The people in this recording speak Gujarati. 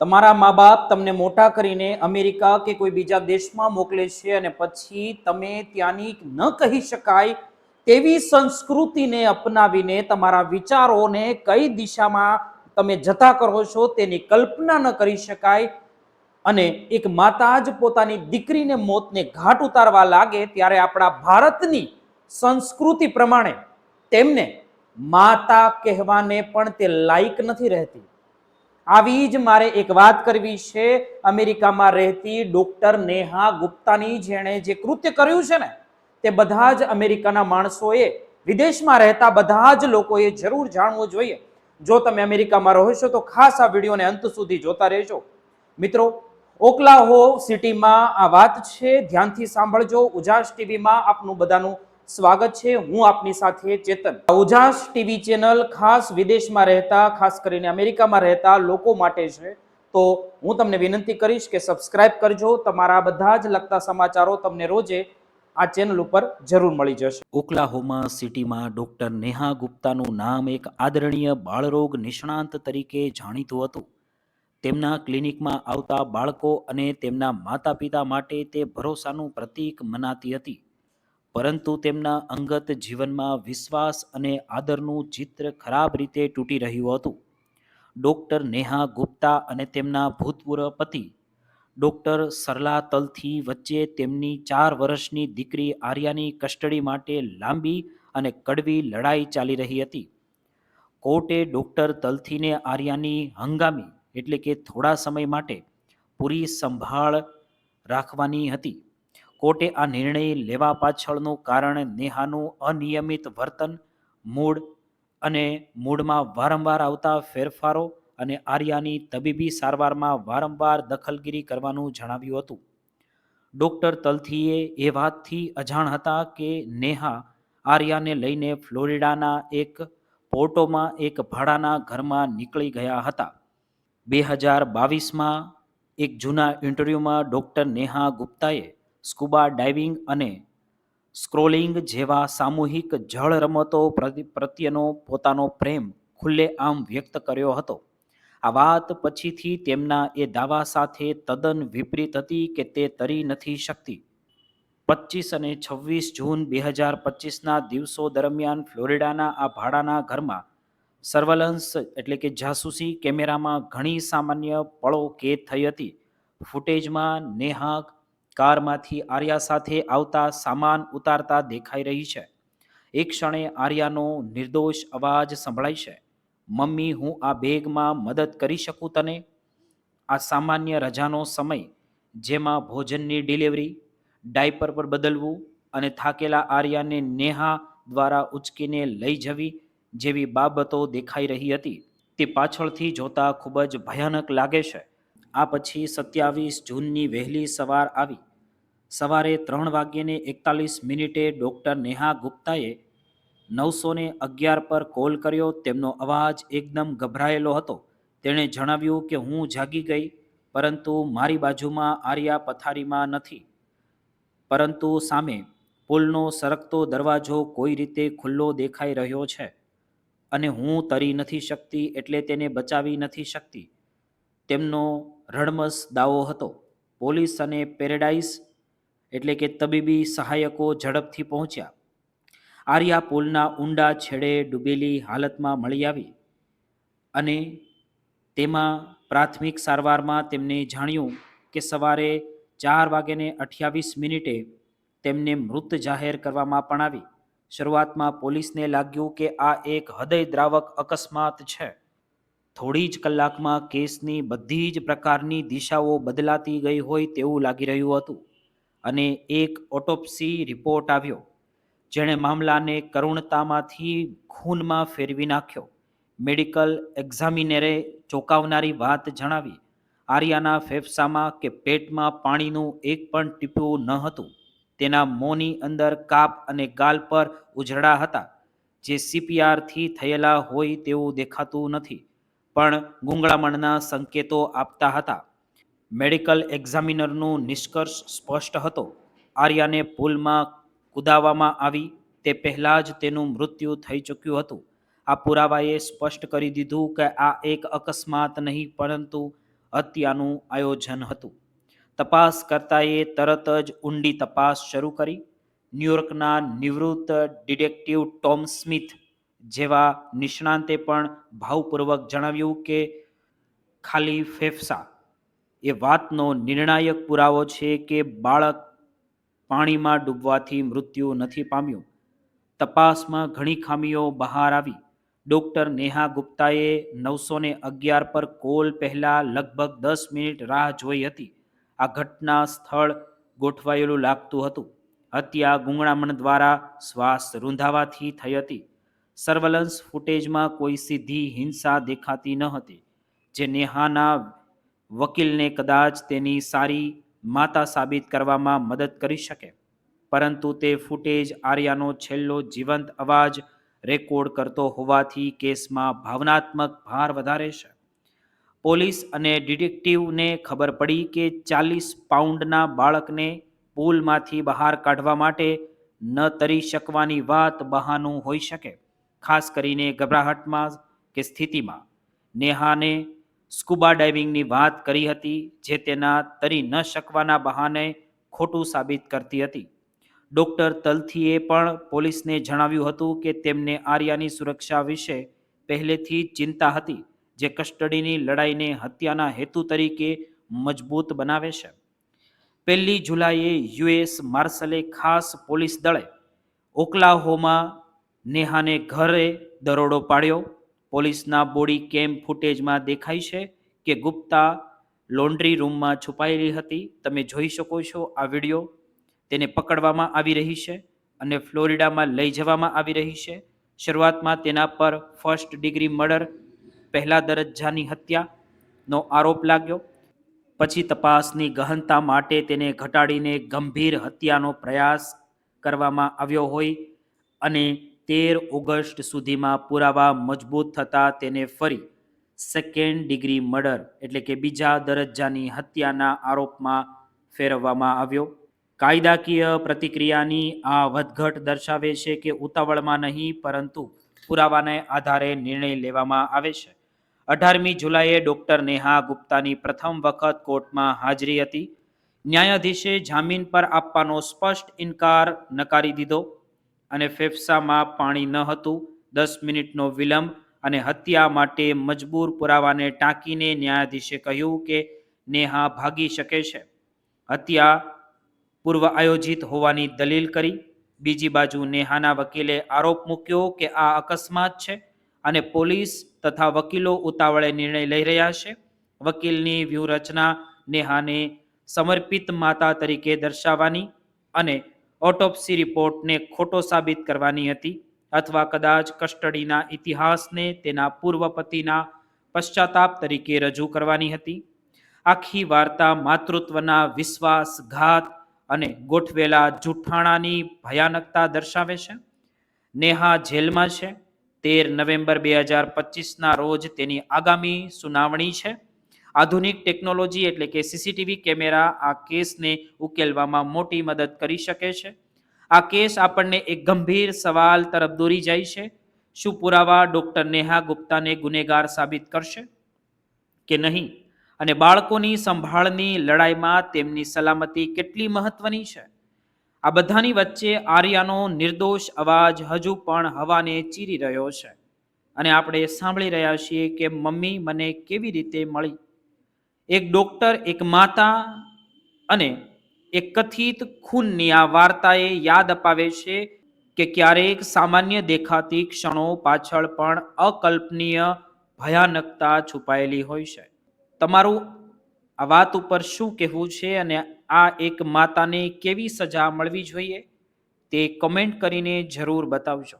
તમારા મા બાપ તમને મોટા કરીને અમેરિકા કે કોઈ બીજા દેશમાં મોકલે છે અને પછી તમે ત્યાંની ન કહી શકાય તેવી સંસ્કૃતિને અપનાવીને તમારા વિચારોને કઈ દિશામાં તમે જતા કરો છો તેની કલ્પના ન કરી શકાય. અને એક માતા જ પોતાની દીકરીને મોતને ઘાટ ઉતારવા લાગે ત્યારે આપણા ભારતની સંસ્કૃતિ પ્રમાણે તેમને માતા કહેવાને પણ તે લાયક નથી રહેતી. આવી જ મારે એક વાત કરવી છે. અમેરિકામાં રહેતી ડોક્ટર નેહા ગુપ્તાની જેણે જે કૃત્ય કર્યું છે ને, તે બધા જ અમેરિકાના માણસોએ વિદેશમાં રહેતા બધા જ લોકોએ જરૂર જાણવું જોઈએ. જો તમે અમેરિકામાં રહો છો, તો ખાસ આ વિડીયોને અંત સુધી જોતા રહેજો. મિત્રો, ઓકલાહો સિટીમાં આ વાત છે. ધ્યાનથી સાંભળજો. ઉજાસ ટીવીમાં આપનું બધાનું સ્વાગત છે. હું આપની સાથે ચેતન. ઉજાસ ટીવી ચેનલ ખાસ વિદેશમાં રહેતા, ખાસ કરીને અમેરિકામાં રહેતા લોકો માટે છે. તો હું તમને વિનંતી કરીશ કે સબસ્ક્રાઇબ કરજો. તમારા બધા જ લગતા સમાચારો તમને રોજે આ ચેનલ ઉપર જરૂર મળી જશે. ઓકલાહોમા સિટીમાં ડૉક્ટર નેહા ગુપ્તાનું નામ એક આદરણીય બાળરોગ નિષ્ણાંત તરીકે જાણીતું હતું. તેમના ક્લિનિકમાં આવતા બાળકો અને તેમના માતા પિતા માટે તે ભરોસાનું પ્રતીક મનાતી હતી. પરંતુ તેમના અંગત જીવનમાં વિશ્વાસ અને આદરનું ચિત્ર ખરાબ રીતે તૂટી રહ્યું હતું. ડૉક્ટર નેહા ગુપ્તા અને તેમના ભૂતપૂર્વ પતિ ડૉક્ટર સરલા તલથી વચ્ચે તેમની ચાર વર્ષની દીકરી આર્યાની કસ્ટડી માટે લાંબી અને કડવી લડાઈ ચાલી રહી હતી. કોર્ટે ડૉક્ટર તલથીને આર્યાની હંગામી એટલે કે થોડા સમય માટે પૂરી સંભાળ રાખવાની હતી. કોર્ટે આ નિર્ણય લેવા પાછળનું કારણ નેહાનું અનિયમિત વર્તન મૂડ અને મૂડમાં વારંવાર આવતા ફેરફારો અને આર્યાની તબીબી સારવારમાં વારંવાર દખલગીરી કરવાનું જણાવ્યું હતું. ડૉક્ટર તલથીએ એ વાતથી અજાણ હતા કે નેહા આર્યાને લઈને ફ્લોરિડાના એક પોર્ટોમાં એક ભાડાના ઘરમાં નીકળી ગયા હતા. બે હજાર બાવીસમાં એક જૂના ઇન્ટરવ્યૂમાં ડૉક્ટર નેહા ગુપ્તાએ સ્કુબા ડાઇવિંગ અને સ્ક્રોલિંગ જેવા સામૂહિક જળ રમતો પ્રતિ- પ્રત્યેનો પોતાનો પ્રેમ ખુલ્લેઆમ વ્યક્ત કર્યો હતો. આ વાત પછીથી તેમના એ દાવા સાથે તદ્દન વિપરીત હતી કે તે તરી નથી શકતી. પચીસ અને છવ્વીસ જૂન બે હજાર પચીસના દિવસો દરમિયાન ફ્લોરિડાના આ ભાડાના ઘરમાં સર્વેલન્સ એટલે કે જાસૂસી કેમેરામાં ઘણી સામાન્ય પળો કેદ થઈ હતી. ફૂટેજમાં નેહા કારમાંથી આર્યા સાથે આવતા સામાન ઉતારતા દેખાઈ રહી છે. એક ક્ષણે આર્યાનો નિર્દોષ અવાજ સંભળાય છે. મમ્મી, હું આ બેગમાં મદદ કરી શકું તને? આ સામાન્ય રજાનો સમય, જેમાં ભોજનની ડિલિવરી, ડાયપર પર બદલવું અને થાકેલા આર્યાને નેહા દ્વારા ઉચકીને લઈ જવી જેવી બાબતો દેખાઈ રહી હતી, તે પાછળથી જોતા ખૂબ જ ભયાનક લાગે છે. આ પછી સત્યાવીસ જૂનની વહેલી સવાર આવી. સવારે ત્રણ વાગ્યે એકતાલીસ મિનિટે ડૉક્ટર નેહા ગુપ્તાએ નવસો ને અગિયાર પર કોલ કર્યો. તેમનો અવાજ એકદમ ગભરાયેલો હતો. તેણે જણાવ્યું કે હું જાગી ગઈ, પરંતુ મારી બાજુમાં આર્યા પથારીમાં નથી. પરંતુ સામે પુલનો સરકતો દરવાજો કોઈ રીતે ખુલ્લો દેખાઈ રહ્યો છે અને હું તરી નથી શકતી એટલે તેને બચાવી નથી શકતી. તેમનો રડમસ દાવો હતો. પોલીસ અને પેરેડાઇઝ એટલે કે તબીબી સહાયકો ઝડપથી પહોંચ્યા. આર્યા પુલના ઊંડા છેડે ડૂબેલી હાલતમાં મળી આવી અને તેમાં પ્રાથમિક સારવારમાં તેમને જાણ્યું કે સવારે ચાર વાગ્યાને અઠ્યાવીસ મિનિટે તેમને મૃત જાહેર કરવામાં પણ આવી. શરૂઆતમાં પોલીસને લાગ્યું કે આ એક હૃદયદ્રાવક અકસ્માત છે. થોડી જ કલાકમાં કેસની બધી જ પ્રકારની દિશાઓ બદલાતી ગઈ હોય તેવું લાગી રહ્યું હતું. અને એક ઓટોપ્સી રિપોર્ટ આવ્યો, જેણે મામલાને કરુણતામાંથી ખૂનમાં ફેરવી નાખ્યો. મેડિકલ એક્ઝામિનરે ચોંકાવનારી વાત જણાવી, આર્યાના ફેફસામાં કે પેટમાં પાણીનું એક પણ ટીપું ન હતું. તેના મોંની અંદર કાપ અને ગાલ પર ઉજળા હતા, જે સીપીઆરથી થયેલા હોય તેવું દેખાતું નથી. પણ ગુંગળામણના સંકેતો આપતા હતા. મેડિકલ એક્ઝામિનરનું નિષ્કર્ષ સ્પષ્ટ હતો. આર્યાને પુલમાં કૂદાવવામાં આવી, તે પહેલાં જ તેનું મૃત્યુ થઈ ચૂક્યું હતું. આ પુરાવાએ સ્પષ્ટ કરી દીધું કે આ એક અકસ્માત નહીં, પરંતુ હત્યાનું આયોજન હતું. તપાસકર્તાએ તરત જ ઊંડી તપાસ શરૂ કરી. ન્યૂયોર્કના નિવૃત્ત ડિટેક્ટિવ ટોમ સ્મિથ જેવા નિષ્ણાંતે પણ ભાવપૂર્વક જણાવ્યું કે, ખાલી ફેફસા. એ વાતનો નિર્ણાયક પુરાવો છે કે બાળક પાણીમાં ડૂબવાથી મૃત્યુ નથી પામ્યું. તપાસમાં ઘણી ખામીઓ બહાર આવી. ડૉક્ટર નેહા ગુપ્તાએ નવસો ને અગિયાર પર કોલ પહેલાં લગભગ દસ મિનિટ રાહ જોઈ હતી. આ ઘટના સ્થળ ગોઠવાયેલું લાગતું હતું. હત્યા ગુંગળામણ દ્વારા શ્વાસ રૂંધાવાથી થઈ હતી. સર્વેલન્સ ફૂટેજમાં કોઈ સીધી હિંસા દેખાતી ન હતી, જે નેહાના વકીલને કદાચ તેની સારી માતા સાબિત કરવામાં મદદ કરી શકે. પરંતુ તે ફૂટેજ આર્યાનો છેલ્લો જીવંત અવાજ રેકોર્ડ કરતો હોવાથી કેસમાં ભાવનાત્મક ભાર વધારે છે. પોલીસ અને ડિટેક્ટિવને ખબર પડી કે ચાલીસ પાઉન્ડના બાળકને પુલમાંથી બહાર કાઢવા માટે ન તરી શકવાની વાત બહાનું હોઈ શકે. ખાસ કરીને ગભરાહટમાં કે સ્થિતિમાં. નેહાને સ્કુબા ડાઇવિંગની વાત કરી હતી જે તેના તરી ન શકવાના બહાને ખોટું સાબિત કરતી હતી. ડૉક્ટર તલથીએ પણ પોલીસને જણાવ્યું હતું કે તેમને આર્યાની સુરક્ષા વિશે પહેલેથી ચિંતા હતી, જે કસ્ટડીની લડાઈને હત્યાના હેતુ તરીકે મજબૂત બનાવે છે. પહેલી જુલાઈએ યુએસ માર્શલે ખાસ પોલીસ દળે ઓકલાહોમાં નેહાને ઘરે દરોડો પાડ્યો. પોલીસના બોડી કેમ ફૂટેજમાં દેખાય છે કે ગુપ્તા લોન્ડ્રી રૂમમાં છુપાયેલી હતી? તમે જોઈ શકો છો આ વીડિયો. તેને પકડવામાં આવી રહી છે અને ફ્લોરિડામાં લઈ જવામાં આવી રહી છે. શરૂઆતમાં તેના પર ફર્સ્ટ ડિગ્રી મર્ડર, પહેલા દરજ્જાની હત્યાનો આરોપ લાગ્યો. પછી તપાસની ગહનતા માટે તેને ઘટાડીને ગંભીર હત્યાનો પ્રયાસ કરવામાં આવ્યો હોય અને તેર ઓગસ્ટ સુધીમાં પુરાવા મજબૂત થતાં તેને ફરી સેકન્ડ ડિગ્રી મર્ડર એટલે કે બીજા દરજ્જાની હત્યાના આરોપમાં ફેરવવામાં આવ્યો. કાયદાકીય પ્રતિક્રિયાની આ વધઘટ દર્શાવે છે કે ઉતાવળમાં નહીં, પરંતુ પુરાવાને આધારે નિર્ણય લેવામાં આવે છે. અઢારમી જુલાઈએ ડૉક્ટર નેહા ગુપ્તાની પ્રથમ વખત કોર્ટમાં હાજરી હતી. ન્યાયાધીશે જામીન પર આપવાનો સ્પષ્ટ ઇનકાર નકારી દીધો. અને ફેફસામાં પાણી ન હતું. દસ મિનિટનો વિલંબ અને હત્યા માટે મજબૂર પુરાવાને ટાંકીને ન્યાયાધીશે કહ્યું કે નેહા ભાગી શકે છે. હત્યા પૂર્વ આયોજિત હોવાની દલીલ કરી. બીજી બાજુ નેહાના વકીલે આરોપ મૂક્યો કે આ અકસ્માત છે અને પોલીસ તથા વકીલો ઉતાવળે નિર્ણય લઈ રહ્યા છે. વકીલની વ્યૂહરચના નેહાને સમર્પિત માતા તરીકે દર્શાવવાની અને ઓટોપ્સી રિપોર્ટને ખોટો સાબિત કરવાની હતી અથવા કદાચ કસ્ટડીના ઇતિહાસને તેના પૂર્વ પતિના પશ્ચાતાપ તરીકે રજૂ કરવાની હતી. આખી વાર્તા માતૃત્વના વિશ્વાસઘાત અને ગોઠવેલા જૂઠાણાની ભયાનકતા દર્શાવે છે. નેહા જેલમાં છે. તેર નવેમ્બર બે હજાર પચીસના રોજ તેની આગામી સુનાવણી છે. આધુનિક ટેકનોલોજી એટલે કે સીસીટીવી કેમેરા આ કેસને ઉકેલવામાં મોટી મદદ કરી શકે છે. આ કેસ આપણને એક ગંભીર સવાલ તરફ દોરી જાય છે. શું પુરાવા ડોક્ટર નેહા ગુપ્તાને ગુનેગાર સાબિત કરશે? કે નહીં? અને બાળકોની સંભાળની લડાઈમાં તેમની સલામતી કેટલી મહત્વની છે? આ બધાની વચ્ચે આર્યાનો નિર્દોષ અવાજ હજુ પણ હવાને ચીરી રહ્યો છે. અને આપણે સાંભળી રહ્યા છીએ કે મમ્મી મને કેવી રીતે મળી? એક ડોક્ટર, એક માતા અને એક કથિત ખૂનની આ વાર્તાએ યાદ અપાવે છે કે ક્યારેક સામાન્ય દેખાતી ક્ષણો પાછળ પણ અકલ્પનીય ભયાનકતા છુપાયેલી હોય છે. તમારું આ વાત ઉપર શું કહેવું છે અને આ એક માતાને કેવી સજા મળવી જોઈએ તે કમેન્ટ કરીને જરૂર બતાવજો.